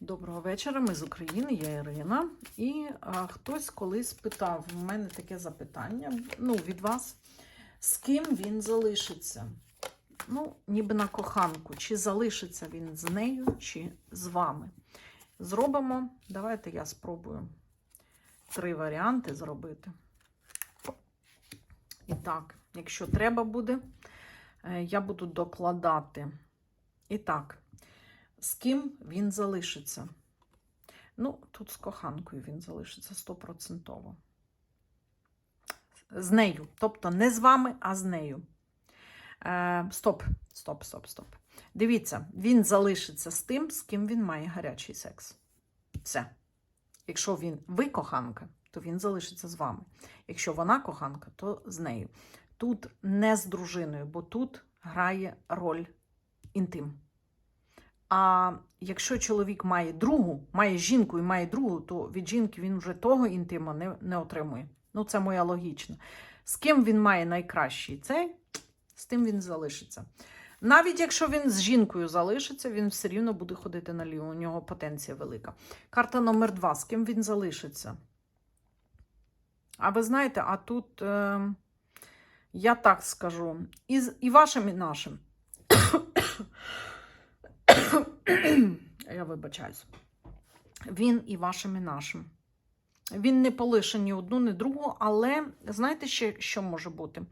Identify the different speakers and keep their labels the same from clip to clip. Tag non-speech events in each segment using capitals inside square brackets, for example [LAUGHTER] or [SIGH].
Speaker 1: Доброго вечора, ми з України, я Ірина. І а, хтось колись питав, в мене таке запитання ну, від вас, з ким він залишиться? Ну, ніби на коханку, чи залишиться він з нею, чи з вами. Зробимо, давайте я спробую три варіанти зробити. І так, якщо треба буде, е, я буду докладати. І так, з ким він залишиться? Ну, тут з коханкою він залишиться стопроцентово. З нею. Тобто не з вами, а з нею. Е, стоп, стоп, стоп, стоп. Дивіться, він залишиться з тим, з ким він має гарячий секс. Все. Якщо він ви коханка, то він залишиться з вами. Якщо вона коханка, то з нею. Тут не з дружиною, бо тут грає роль інтим. А якщо чоловік має другу, має жінку і має другу, то від жінки він вже того інтиму не, не отримує. Ну, це моя логічна. З ким він має найкращий цей, з тим він залишиться. Навіть якщо він з жінкою залишиться, він все рівно буде ходити наліво. У нього потенція велика. Карта номер два. З ким він залишиться? А ви знаєте, а тут е, я так скажу, і, і вашим, і нашим. [CLEARS THROAT] Я вибачаюсь. Він і вашим, і нашим. Він не полише ні одну, ні другу, але знаєте ще, що може бути?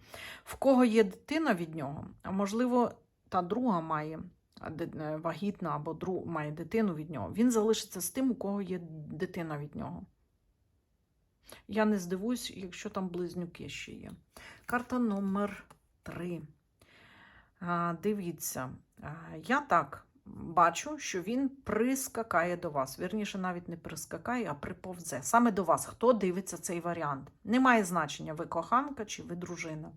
Speaker 1: В кого є дитина від нього, а можливо, та друга має е, вагітна або друг, має дитину від нього. Він залишиться з тим, у кого є дитина від нього. Я не здивуюсь, якщо там близнюки ще є. Карта номер три. А, Дивіться, а, я так бачу, що він прискакає до вас. Вірніше, навіть не прискакає, а приповзе. Саме до вас. Хто дивиться цей варіант? Немає значення, ви коханка чи ви дружина.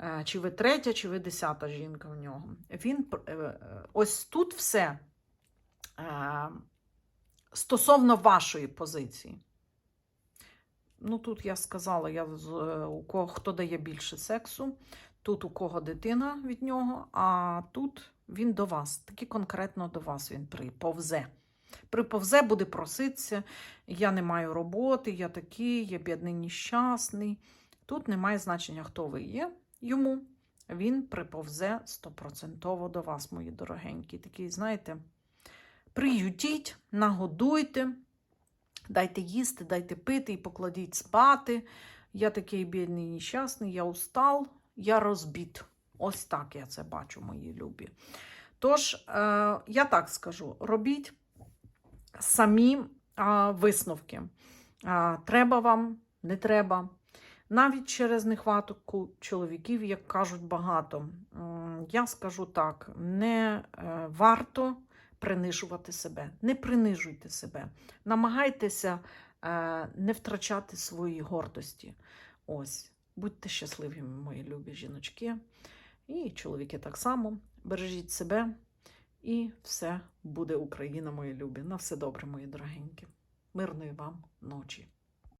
Speaker 1: Е, Чи ви третя, чи ви десята жінка в нього. Він е, е, ось тут все стосовно вашої позиції. Ну, тут я сказала, я, у кого хто дає більше сексу, тут у кого дитина від нього, а тут він до вас. Таки конкретно до вас він приповзе. Приповзе, буде проситися, я не маю роботи, я такий, я бідний нещасний. Тут немає значення, хто ви є йому. Він приповзе стопроцентово до вас, мої дорогенькі. Такий, знаєте, приютіть, нагодуйте, дайте їсти, дайте пити і покладіть спати. Я такий бідний нещасний, я устал, я розбит. Ось так я це бачу, мої любі. Тож, е, я так скажу: робіть самі висновки. Треба вам, не треба. Навіть через нехватку чоловіків, як кажуть багато, я скажу так: не е, варто принижувати себе, не принижуйте себе. Намагайтеся е, не втрачати свої гордості. Ось, будьте щасливі, мої любі жіночки. І чоловіки так само. Бережіть себе, і все буде Україна, мої любі. На все добре, мої дорогенькі. Мирної вам ночі.